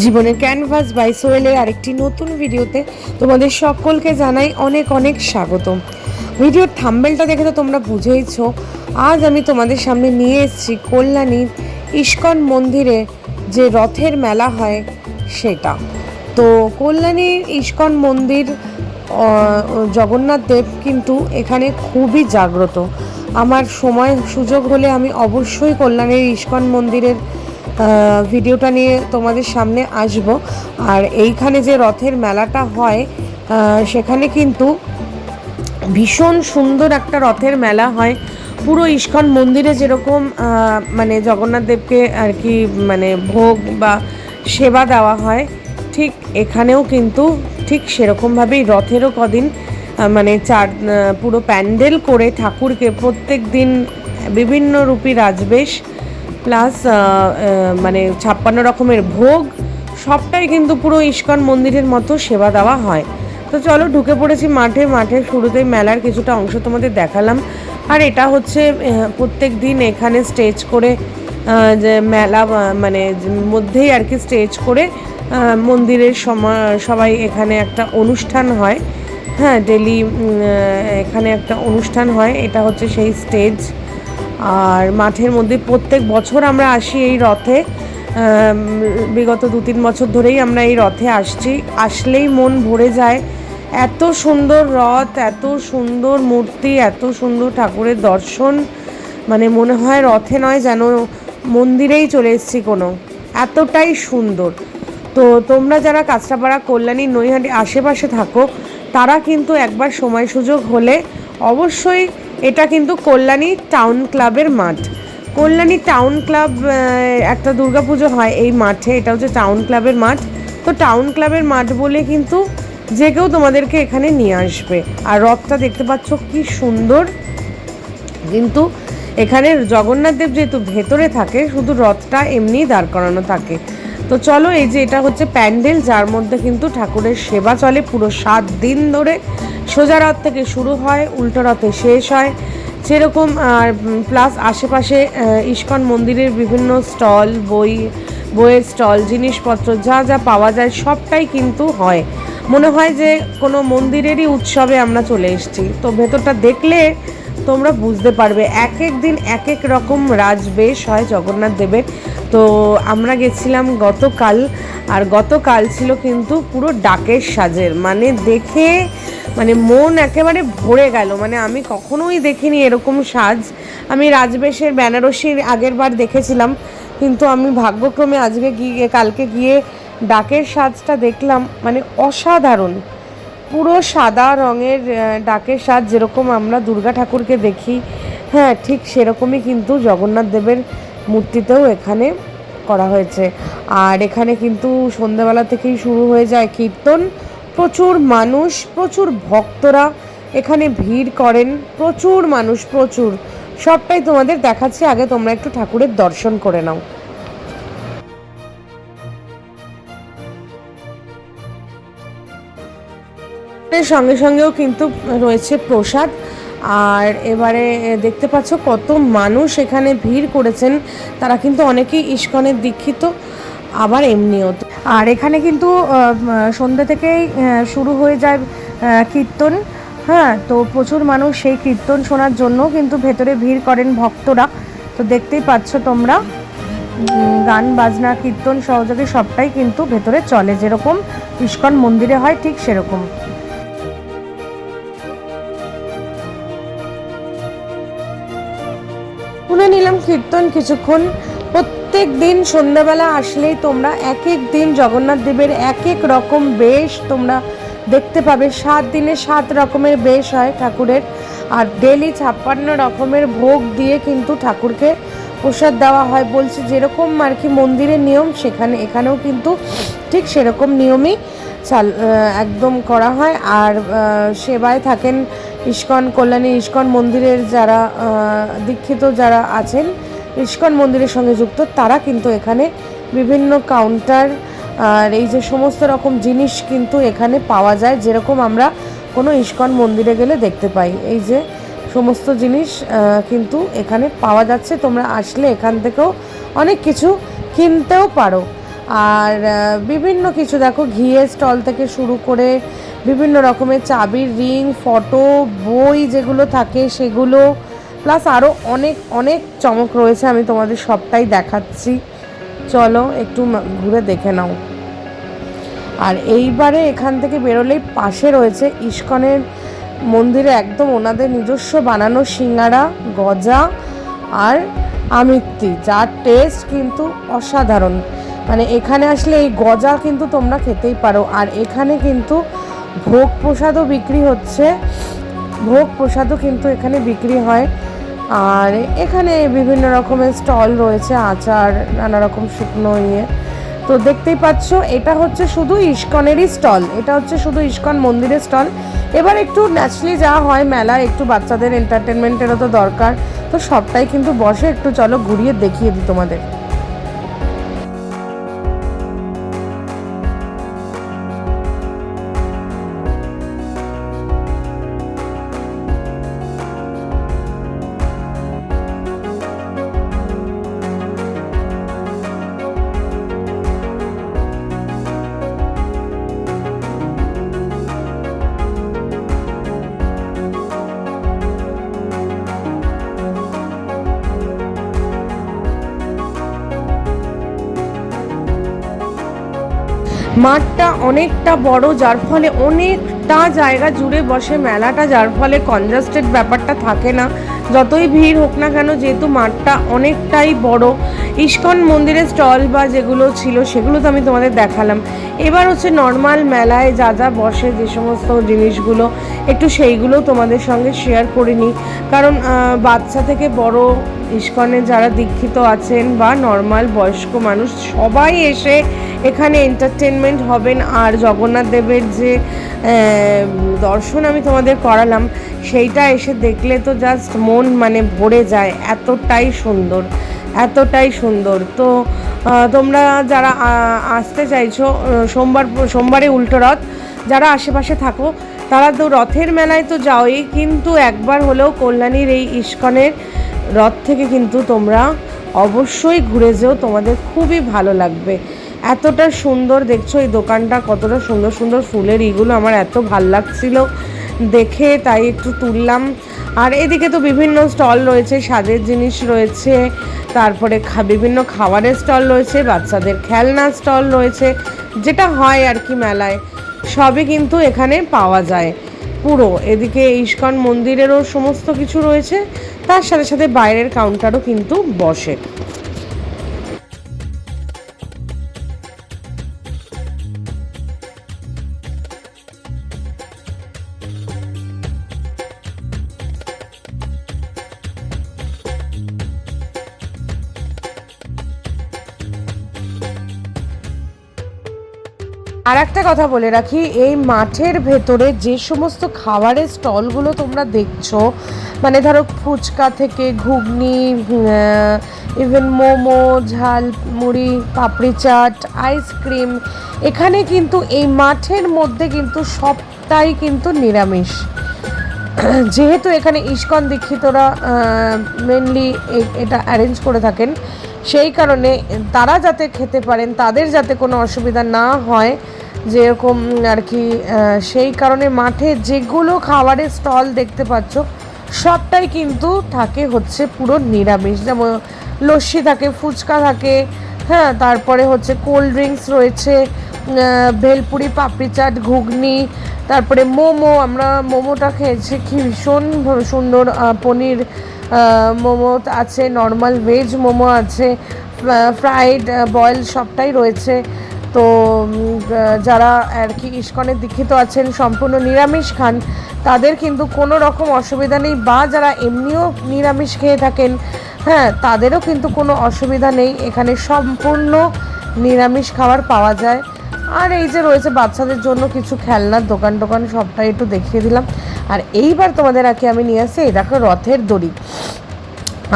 জীবনের canvas by সোয়েলের আরেকটি নতুন ভিডিওতে তোমাদের সকলকে জানাই অনেক অনেক স্বাগতম। ভিডিওর থাম্বেলটা দেখে তো তোমরা বুঝেইছো, আজ আমি তোমাদের সামনে নিয়ে এসেছি কল্যাণীর ইস্কন মন্দিরে যে রথের মেলা হয় সেটা। তো কল্যাণীর ইস্কন মন্দির জগন্নাথ দেব কিন্তু এখানে খুবই জাগ্রত। আমার সময় সুযোগ হলে আমি অবশ্যই কল্যাণীর ইস্কন মন্দিরের ভিডিওটা নিয়ে তোমাদের সামনে আসব। আর এইখানে যে রথের মেলাটা হয় সেখানে কিন্তু ভীষণ সুন্দর একটা রথের মেলা হয়। পুরো ইস্কন মন্দিরে যেরকম মানে জগন্নাথ দেবকে আর কি মানে ভোগ বা সেবা দেওয়া হয়, ঠিক এখানেও কিন্তু ঠিক সেরকমভাবেই রথেরও কদিন মানে চার পুরো প্যান্ডেল করে ঠাকুরকে প্রত্যেক দিন বিভিন্ন রূপী রাজবেশ প্লাস মানে ছাপ্পান্ন রকমের ভোগ, সবটাই কিন্তু পুরো ইস্কন মন্দিরের মতো সেবা দেওয়া হয়। তো চলো, ঢুকে পড়েছি মাঠে। মাঠে শুরুতেই মেলার কিছুটা অংশ তোমাদের দেখালাম। আর এটা হচ্ছে প্রত্যেক দিন এখানে স্টেজ করে যে মেলা মানে মধ্যেই আর কি স্টেজ করে মন্দিরের সবাই এখানে একটা অনুষ্ঠান হয়। হ্যাঁ ডেলি এখানে একটা অনুষ্ঠান হয়। এটা হচ্ছে সেই স্টেজ। আর মাঠের মধ্যে প্রত্যেক বছর আমরা আসি এই রথে। বিগত দু তিন বছর ধরেই আমরা এই রথে আসছি। আসলেই মন ভরে যায়। এত সুন্দর রথ, এত সুন্দর মূর্তি, এত সুন্দর ঠাকুরের দর্শন। মানে মনে হয় রথে নয় যেন মন্দিরেই চলে এসেছি কোনো। এতটাই সুন্দর। তো তোমরা যারা কাঁচরাপাড়া, কল্যাণী, নৈহাটি আশেপাশে থাকো, তারা কিন্তু একবার সময় সুযোগ হলে অবশ্যই এটা কিন্তু কল্যাণী টাউন ক্লাবের মাঠ। কল্যাণী টাউন ক্লাব একটা দুর্গাপুজো হয় এই মাঠে, এটা হচ্ছে টাউন ক্লাবের মাঠ। তো টাউন ক্লাবের মাঠ বলে কিন্তু যে কেউ তোমাদেরকে এখানে নিয়ে আসবে। আর রথটা দেখতে পাচ্ছ কি সুন্দর। কিন্তু এখানে জগন্নাথ দেব যেহেতু ভেতরে থাকে, শুধু রথটা এমনিই দাঁড় করানো থাকে। তো চলো এই যে এটা হচ্ছে প্যান্ডেল, যার মধ্যে কিন্তু ঠাকুরের সেবা চলে। পুরো সাত দিন ধরে সোজা রথ থেকে শুরু হয়, উল্টো রথে শেষ হয়। সেরকম, আর প্লাস আশেপাশে ইস্কন মন্দিরের বিভিন্ন স্টল, বই, বইয়ের স্টল, জিনিসপত্র যা যা পাওয়া যায় সবটাই কিন্তু হয়। মনে হয় যে কোনো মন্দিরেরই উৎসবে আমরা চলে এসেছি। তো ভেতরটা দেখলে তোমরা বুঝতে পারবে, এক এক দিন এক এক রকম রাজবেশ হয় জগন্নাথ দেবের। তো আমরা গেছিলাম গতকাল, আর গতকাল ছিল কিন্তু পুরো ডাকের সাজের। মানে দেখে মানে মন একেবারে ভরে গেল। মানে আমি কখনোই দেখিনি এরকম সাজ। আমি রাজবেশের, বেনারসির আগের বার দেখেছিলাম। কিন্তু আমি ভাগ্যক্রমে আজকে গিয়ে, কালকে গিয়ে ডাকের সাজটা দেখলাম। মানে অসাধারণ। পুরো সাদা রঙের ডাকের সাজ যেরকম আমরা দুর্গা ঠাকুরকে দেখি হ্যাঁ ঠিক সেরকমই কিন্তু জগন্নাথ দেবের মূর্তিতেও এখানে করা হয়েছে। আর এখানে কিন্তু সন্ধ্যাবেলা থেকেই শুরু হয়ে যায় কীর্তন। প্রচুর মানুষ, প্রচুর ভক্তরা এখানে ভিড় করেন, প্রচুর মানুষ, প্রচুর। সবটাই তোমাদের দেখাচ্ছি, আগে তোমরা একটু ঠাকুরের দর্শন করে নাও। এর সঙ্গে সঙ্গেও কিন্তু রয়েছে প্রসাদ। আর এবারে দেখতে পাচ্ছ কত মানুষ এখানে ভিড় করেছেন। তারা কিন্তু অনেকেই ইস্কনের দীক্ষিত, আবার এমনিও। আর এখানে কিন্তু সন্ধ্যা থেকেই শুরু হয়ে যায় কীর্তন। হ্যাঁ তো প্রচুর মানুষ সেই কীর্তন শোনার জন্য কিন্তু ভেতরে ভিড় করেন ভক্তরা। তো দেখতেই পাচ্ছ তোমরা গান, বাজনা, কীর্তন সহযোগে সবটাই কিন্তু ভেতরে চলে। যেরকম ইস্কন মন্দিরে হয় ঠিক সেরকম। শুনে নিলাম কীর্তন কিছুক্ষণ। প্রত্যেক দিন সন্ধ্যাবেলা আসলেই তোমরা এক এক দিন জগন্নাথ দেবের এক এক রকম বেশ তোমরা দেখতে পাবে। সাত দিনে সাত রকমের বেশ হয় ঠাকুরের। আর ডেলি ছাপ্পান্ন রকমের ভোগ দিয়ে কিন্তু ঠাকুরকে প্রসাদ দেওয়া হয়। বলছে যেরকম আর কি মন্দিরের নিয়ম, সেখানে এখানেও কিন্তু ঠিক সেরকম নিয়মই চাল একদম করা হয়। আর সেবায় থাকেন ইস্কন কল্যাণী, ইস্কন মন্দিরের যারা দীক্ষিত যারা আছেন, ইস্কন মন্দিরের সঙ্গে যুক্ত, তারা কিন্তু এখানে বিভিন্ন কাউন্টার আর এই যে সমস্ত রকম জিনিস কিন্তু এখানে পাওয়া যায়, যেরকম আমরা কোনো ইস্কন মন্দিরে গেলে দেখতে পাই। এই যে সমস্ত জিনিস কিন্তু এখানে পাওয়া যাচ্ছে, তোমরা আসলে এখান থেকেও অনেক কিছু কিনতেও পারো। আর বিভিন্ন কিছু দেখো ঘিয়ের স্টল থেকে শুরু করে বিভিন্ন রকমের চাবির রিং, ফটো, বই যেগুলো থাকে সেগুলো প্লাস আরও অনেক অনেক চমক রয়েছে, আমি তোমাদের সবটাই দেখাচ্ছি। চলো একটু ঘুরে দেখে নাও। আর এইবারে এখান থেকে বেরোলেই পাশে রয়েছে ইস্কনের মন্দিরে একদম ওনাদের নিজস্ব বানানো সিঙ্গারা, গজা আর আমিত্তি, যার টেস্ট কিন্তু অসাধারণ। মানে এখানে আসলে এই গজা কিন্তু তোমরা খেতেই পারো, আর এখানে কিন্তু ভোগ প্রসাদও বিক্রি হচ্ছে। ভোগ প্রসাদও কিন্তু এখানে বিক্রি হয়। আর এখানে বিভিন্ন রকমের স্টল রয়েছে, আচার, নানা রকম শুকনো ইয়ে। তো দেখতেই পাচ্ছ, এটা হচ্ছে শুধু ইস্কনেরই স্টল। এটা হচ্ছে শুধু ইস্কন মন্দিরের স্টল। এবার একটু ন্যাচারালি যা হয় মেলা, একটু বাচ্চাদের এন্টারটেনমেন্টেরও তো দরকার। তো সবটাই কিন্তু বসে, একটু চলো ঘুরিয়ে দেখিয়ে দিই তোমাদের। মাঠটা অনেকটা বড়, যার ফলে অনেকটা জায়গা জুড়ে বসে মেলাটা, যার ফলে কনজাস্টেড ব্যাপারটা থাকে না। যতই ভিড় হোক না কেন, যেহেতু মাঠটা অনেকটাই বড়, ইস্কন মন্দিরের স্টল বা যেগুলো ছিল সেগুলো তো আমি তোমাদের দেখালাম। এবার হচ্ছে নর্মাল মেলায় যা যা বসে যে সমস্ত জিনিসগুলো, একটু সেইগুলো তোমাদের সঙ্গে শেয়ার করে নিই। কারণ বাচ্চা থেকে বড় ইস্কনে যারা দীক্ষিত আছেন বা নর্মাল বয়স্ক মানুষ, সবাই এসে এখানে এন্টারটেনমেন্ট হবেন। আর জগন্নাথ দেবের যে দর্শন আমি তোমাদের করালাম, সেইটা এসে দেখলে তো জাস্ট মন মানে ভরে যায়। এতটাই সুন্দর এতটাই সুন্দর। তো তোমরা যারা আসতে চাইছো সোমবার, সোমবারে উল্টো রথ, যারা আশেপাশে থাকো, তারা তো রথের মেলায় তো যাওই কিন্তু একবার হলেও কল্যাণীর এই ইস্কনের রথ থেকে কিন্তু তোমরা অবশ্যই ঘুরে যেও, তোমাদের খুবই ভালো লাগবে। এতটা সুন্দর দেখছ এই দোকানটা, কতটা সুন্দর সুন্দর ফুলের ইগুলো আমার এত ভালো লাগছিল। দেখে তাই একটু তুললাম। আর এদিকে তো বিভিন্ন স্টল রয়েছে সাজের জিনিস রয়েছে, তারপরে বিভিন্ন খাবারের স্টল রয়েছে, বাচ্চাদের খেলনা স্টল রয়েছে, যেটা হয় আর কি মেলায়, সবই কিন্তু এখানে পাওয়া যায়। পুরো, এদিকে ইস্কন মন্দিরেরও সমস্ত কিছু রয়েছে তার সাথে সাথে বাইরের কাউন্টারও কিন্তু বসে। আর একটা কথা বলে রাখি, এই মাঠের ভেতরে যে সমস্ত খাবারের স্টলগুলো তোমরা দেখছ মানে ধরো ফুচকা থেকে ঘুগনি ইভেন মোমো, ঝাল, মুড়ি, পাপড়ি চাট আইসক্রিম এখানে কিন্তু এই মাঠের মধ্যে কিন্তু সবটাই কিন্তু নিরামিষ। যেহেতু এখানে ইস্কন দীক্ষিতরা মেনলি এটা অ্যারেঞ্জ করে থাকেন, সেই কারণে তারা যাতে খেতে পারেন, তাদের যাতে কোনো অসুবিধা না হয়, যেরকম আর কি সেই কারণে মাঠে যেগুলো খাবারের স্টল দেখতে পাচ্ছ সবটাই কিন্তু থাকে হচ্ছে পুরো নিরামিষ। যেমন লস্যি থাকে, ফুচকা থাকে হ্যাঁ তারপরে হচ্ছে কোল্ড ড্রিঙ্কস রয়েছে ভেলপুরি, পাপড়ি চাট, ঘুগনি, তারপরে মোমো, আমরা মোমোটা খেয়েছি, কি ভীষণ সুন্দর পনির মোমো আছে নর্মাল ভেজ মোমো আছে ফ্রাইড বয়েল সবটাই রয়েছে। তো যারা আর কি ইস্কনের দীক্ষিত আছেন, সম্পূর্ণ নিরামিষ খান, তাদের কিন্তু কোনো রকম অসুবিধা নেই বা যারা এমনিও নিরামিষ খেয়ে থাকেন হ্যাঁ তাদেরও কিন্তু কোনো অসুবিধা নেই। এখানে সম্পূর্ণ নিরামিষ খাবার পাওয়া যায়। আর এই যে রয়েছে বাচ্চাদের জন্য কিছু খেলনার দোকান টোকান সবটাই একটু দেখিয়ে দিলাম। আর এইবার তোমাদের আগে আমি নিয়ে আসছি, এই দেখো রথের দড়ি।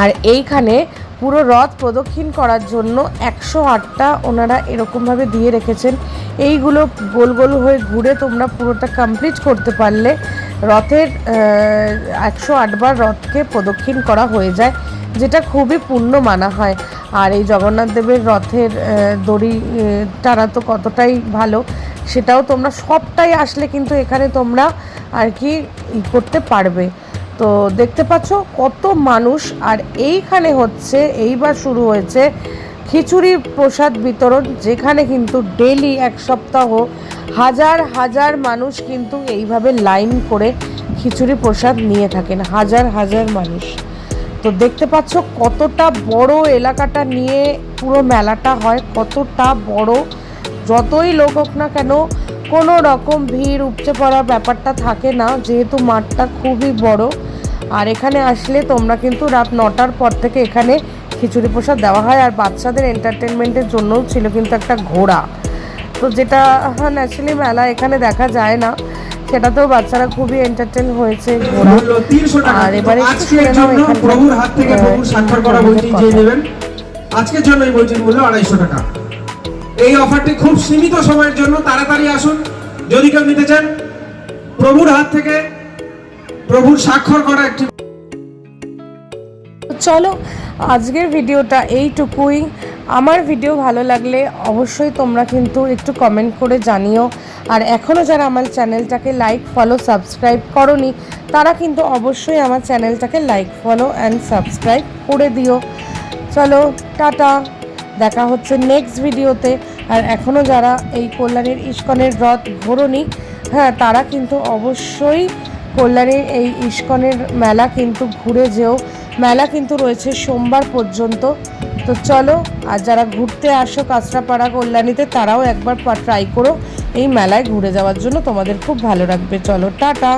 আর এইখানে পুরো রথ প্রদক্ষিণ করার জন্য একশো আটটা ওনারা এরকমভাবে দিয়ে রেখেছেন। এইগুলো গোল গোল হয়ে ঘুরে তোমরা পুরোটা কমপ্লিট করতে পারলে রথের একশো আটবার রথকে প্রদক্ষিণ করা হয়ে যায়, যেটা খুবই পূর্ণ মানা হয়। আর এই জগন্নাথ দেবের রথের দড়ি টানা তো কতটাই ভালো, সেটাও তোমরা সবটাই আসলে কিন্তু এখানে তোমরা আর কি করতে পারবে। তো দেখতে পাচ্ছ কত মানুষ, আর এইখানে হচ্ছে, এইবার শুরু হয়েছে খিচুড়ি প্রসাদ বিতরণ, যেখানে কিন্তু ডেলি এক সপ্তাহ হাজার হাজার মানুষ কিন্তু এইভাবে লাইন করে খিচুড়ি প্রসাদ নিয়ে থাকেন, হাজার হাজার মানুষ। তো দেখতে পাচ্ছ কতটা বড় এলাকাটা নিয়ে পুরো মেলাটা হয়, কতটা বড়, যতই লোক হোক না কেন কোনো রকম ভিড় উপচে পড়ার ব্যাপারটা থাকে না যেহেতু মাঠটা খুবই বড়। আর এখানে আসলে তোমরা কিন্তু রাত নটার পর থেকে এখানে খিচুড়ি প্রসাদ দেওয়া হয় আর বাচ্চাদের এন্টারটেনমেন্টের জন্যও ছিল কিন্তু একটা ঘোড়া। তো যেটা ন্যাচারালি মেলা এখানে দেখা যায় না সেটাতেও বাচ্চারা খুবই এন্টারটেন হয়েছে ঘোড়া। মূল্য 300 টাকা। আর এবারে আজকের জন্য এখানকার, প্রভুর হাত থেকে প্রভুর স্বাক্ষর করা বইটি যে নেবেন। আজকের জন্য এই বইটির মূল্য আড়াইশো টাকা। এই অফারটি খুব সীমিত সময়ের জন্য তাড়াতাড়ি আসুন। যদি কেউ নিতে চান, প্রভুর হাত থেকে প্রভুর স্বাক্ষর করা একটি চলো, আজকের ভিডিওটা এইটুকুই। আমার ভিডিও ভালো লাগলে অবশ্যই তোমরা কিন্তু একটু কমেন্ট করে জানিও। আর এখনও যারা আমার চ্যানেলটাকে লাইক ফলো সাবস্ক্রাইব করনি, তারা কিন্তু অবশ্যই আমার চ্যানেলটাকে লাইক ফলো অ্যান্ড সাবস্ক্রাইব করে দিও। চলো, টাটা। দেখা হচ্ছে নেক্সট ভিডিওতে আর এখনও যারা এই কল্যাণীর ইস্কনের রথ ঘোরনি হ্যাঁ তারা কিন্তু অবশ্যই কল্যাণীর এই ইস্কনের মেলা কিন্তু ঘুরে যেও। মেলা কিন্তু রয়েছে সোমবার পর্যন্ত। তো চলো, আর যারা ঘুরতে আসো কাঁচরাপাড়া কল্যাণীতে, তারাও একবার ট্রাই করো এই মেলায় ঘুরে যাওয়ার জন্য। তোমাদের খুব ভালো লাগবে। চলো, টাটা।